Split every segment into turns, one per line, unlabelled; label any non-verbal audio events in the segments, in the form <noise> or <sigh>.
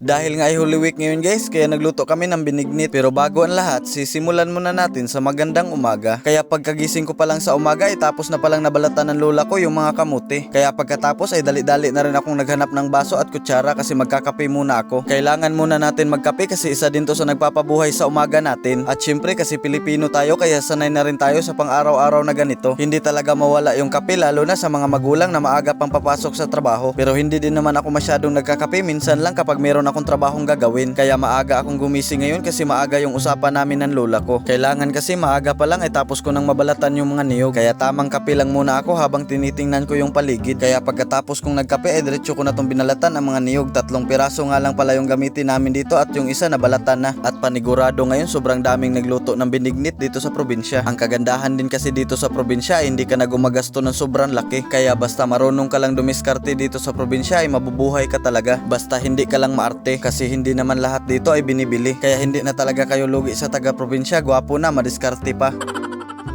Dahil nga ay Holy Week ngayon guys, kaya nagluto kami ng binignit. Pero bago ang lahat, sisimulan muna natin sa magandang umaga. Kaya pagkagising ko pa lang sa umaga, ay tapos na palang nabalatan ng lola ko yung mga kamuti. Kaya pagkatapos ay dali-dali na rin akong naghanap ng baso at kutsara kasi magkakape muna ako. Kailangan muna natin magkape kasi isa din to sa nagpapabuhay sa umaga natin. At syempre kasi Pilipino tayo kaya sanay na rin tayo sa pang-araw-araw na ganito. Hindi talaga mawala yung kape lalo na sa mga magulang na maaga pang papasok sa trabaho. Pero hindi din naman ako masyadong nagkakape minsan lang kapag meron akong trabahong gagawin. Kaya maaga akong gumising ngayon kasi maaga yung usapan namin ng lola ko. Kailangan kasi maaga pa lang ay tapos ko nang mabalatan yung mga niyog. Kaya tamang kape lang muna ako habang tinitingnan ko yung paligid. Kaya pagkatapos kong nagkape ay diretso ko na tong binalatan ang mga niyog. Tatlong piraso nga lang pala yung gamitin namin dito at yung isa nabalatan na. At panigurado ngayon sobrang daming nagluto ng binignit dito sa probinsya. Ang kagandahan din kasi dito sa probinsya ay hindi ka na gumagasto ng sobrang laki. Kaya basta marunong ka lang dumiskarte dito sa probinsya ay mabubuhay ka talaga. Basta hindi ka lang maarte kasi hindi naman lahat dito ay binibili. Kaya hindi na talaga kayo lugi sa taga probinsya. Gwapo na, madiskarte pa.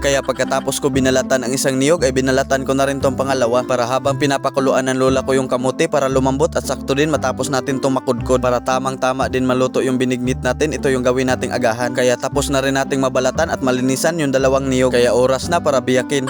Kaya pagkatapos ko binalatan ang isang niyog ay binalatan ko na rin tong pangalawa para habang pinapakuluan ng lola ko yung kamuti para lumambot at sakto din matapos natin tong makudkod para tamang tama din maluto yung binignit natin ito yung gawin nating agahan kaya tapos na rin nating mabalatan at malinisan yung dalawang niyog kaya oras na para biyakin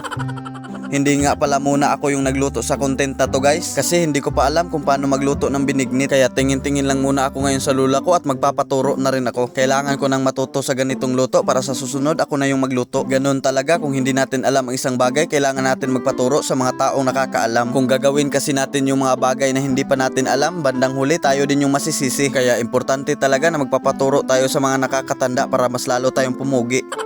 hindi nga pala muna ako yung nagluto sa content na to guys kasi hindi ko pa alam kung paano magluto ng binignit kaya tingin-tingin lang muna ako ngayon sa lula ko at magpapaturo na rin ako. Kailangan ko nang matuto sa ganitong luto para sa susunod ako na yung magluto. Ganon talaga kung hindi natin alam ang isang bagay kailangan natin magpaturo sa mga taong nakakaalam. Kung gagawin kasi natin yung mga bagay na hindi pa natin alam bandang huli tayo din yung masisisi. Kaya importante talaga na magpapaturo tayo sa mga nakakatanda para mas lalo tayong pumugi.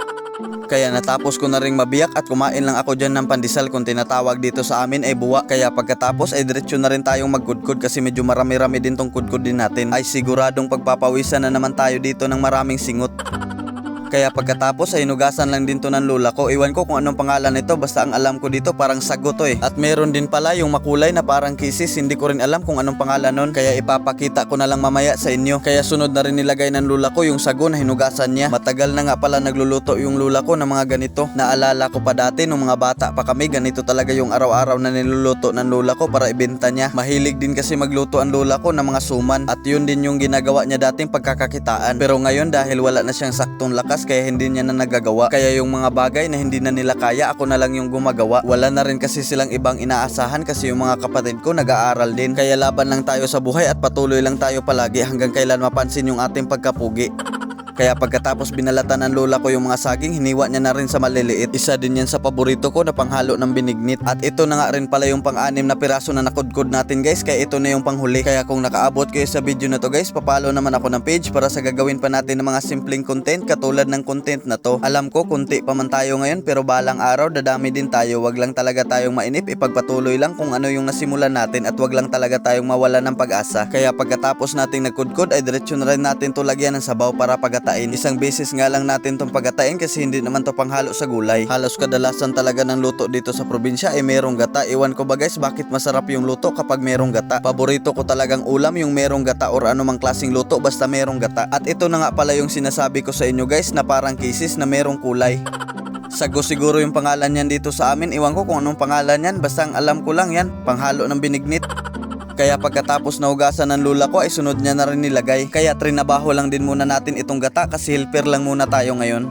Kaya natapos ko na ring mabiyak at kumain lang ako dyan ng pandesal kung tinatawag dito sa amin ay buwa. Kaya pagkatapos ay diretso na rin tayong magkudkod kasi medyo marami-rami din tong kudkod din natin. Ay siguradong pagpapawisan na naman tayo dito ng maraming singot. Kaya pagkatapos ay inugasan lang din to ng lola ko. Iwan ko kung anong pangalan nito basta ang alam ko dito parang sago to eh. At meron din pala yung makulay na parang kisis. Hindi ko rin alam kung anong pangalan nun. Kaya ipapakita ko na lang mamaya sa inyo. Kaya sunod na rin nilagay ng lola ko yung sago na hinugasan niya. Matagal na nga pala nagluluto yung lola ko ng mga ganito. Naalala ko pa dati nung mga bata pa kami ganito talaga yung araw-araw na niluluto ng lola ko para ibenta niya. Mahilig din kasi magluto ang lola ko ng mga suman. At yun din yung ginagawa niya dating pagkakakitaan. Pero ngayon dahil wala na siyang saktong lakas kaya hindi niya na nagagawa. Kaya yung mga bagay na hindi na nila kaya ako na lang yung gumagawa. Wala na rin kasi silang ibang inaasahan kasi yung mga kapatid ko nag-aaral din. Kaya laban lang tayo sa buhay at patuloy lang tayo palagi hanggang kailan mapansin yung ating pagkapugi. Kaya pagkatapos binalatan ng lola ko yung mga saging, hiniwa niya na rin sa maliliit. Isa din yan sa paborito ko na panghalo ng binignit. At ito na nga rin pala yung pang-anim na piraso na nakudkod natin guys, kaya ito na yung panghuli. Kaya kung nakaabot kayo sa video na to guys, papalo naman ako ng page para sa gagawin pa natin ng mga simpleng content katulad ng content na to. Alam ko kunti pa man tayo ngayon pero balang araw dadami din tayo. Wag lang talaga tayong mainip, ipagpatuloy lang kung ano yung nasimulan natin at wag lang talaga tayong mawala ng pag-asa. Kaya pagkatapos nating nagkudkod ay diretsyo na rin natin to ng sabaw para pagatain. Isang beses nga lang natin tong pagatain kasi hindi naman to panghalo sa gulay. Halos kadalasan talaga ng luto dito sa probinsya ay merong gata. Iwan ko ba guys bakit masarap yung luto kapag merong gata. Paborito ko talagang ulam yung merong gata or anumang klaseng luto basta merong gata. At ito na nga pala yung sinasabi ko sa inyo guys na parang kisis na merong kulay. <laughs> Sago siguro yung pangalan yan dito sa amin. Iwan ko kung anong pangalan yan. Basta ang alam ko lang yan, panghalo ng binignit. Kaya pagkatapos na hugasan ng lula ko ay sunod niya na rin nilagay. Kaya trinabaho lang din muna natin itong gata kasi helper lang muna tayo ngayon.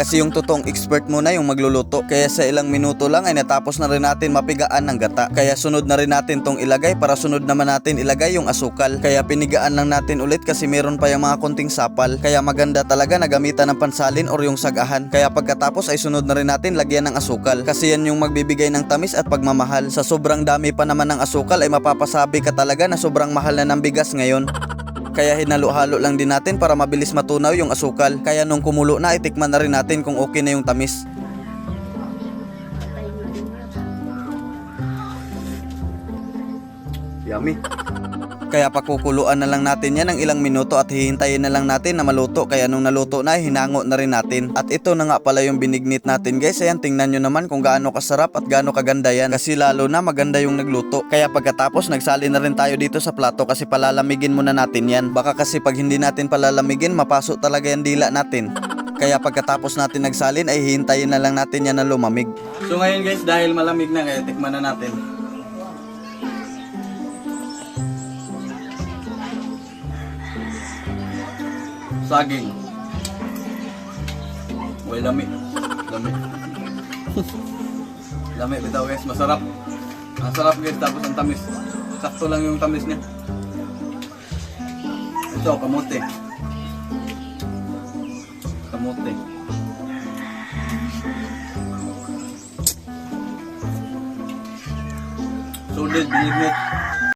Kasi yung totoong expert muna yung magluluto. Kaya sa ilang minuto lang ay natapos na rin natin mapigaan ng gata. Kaya sunod na rin natin tong ilagay para sunod naman natin ilagay yung asukal. Kaya pinigaan lang natin ulit kasi meron pa yung mga konting sapal. Kaya maganda talaga na gamitan ng pansalin or yung sagahan. Kaya pagkatapos ay sunod na rin natin lagyan ng asukal. Kasi yan yung magbibigay ng tamis at pagmamahal. Sa sobrang dami pa naman ng asukal ay mapapasabi ka talaga na sobrang mahal na ng bigas ngayon. Kaya hinalo-halo lang din natin para mabilis matunaw yung asukal. Kaya nung kumulo na, itikman na rin natin kung okay na yung tamis. Yummy. Kaya pakukuluan na lang natin yan ng ilang minuto at hihintayin na lang natin na maluto. Kaya nung naluto na, hinango na rin natin. At ito na nga pala yung binignit natin guys. Ayan, tingnan nyo naman kung gaano kasarap at gaano kaganda yan. Kasi lalo na maganda yung nagluto. Kaya pagkatapos, nagsali na rin tayo dito sa plato kasi palalamigin muna natin yan. Baka kasi pag hindi natin palalamigin, mapaso talaga yung dila natin. Kaya pagkatapos natin nagsalin ay hihintayin na lang natin yan na lumamig. So ngayon guys, dahil malamig na kaya tikman na natin. Saging. Uy, lami. Lami. lami bitaw guys, masarap. Ang sarap guys, tapos ang tamis. Sakto lang yung tamis niya. Ito, kamote. Kamote. Solid, binignit.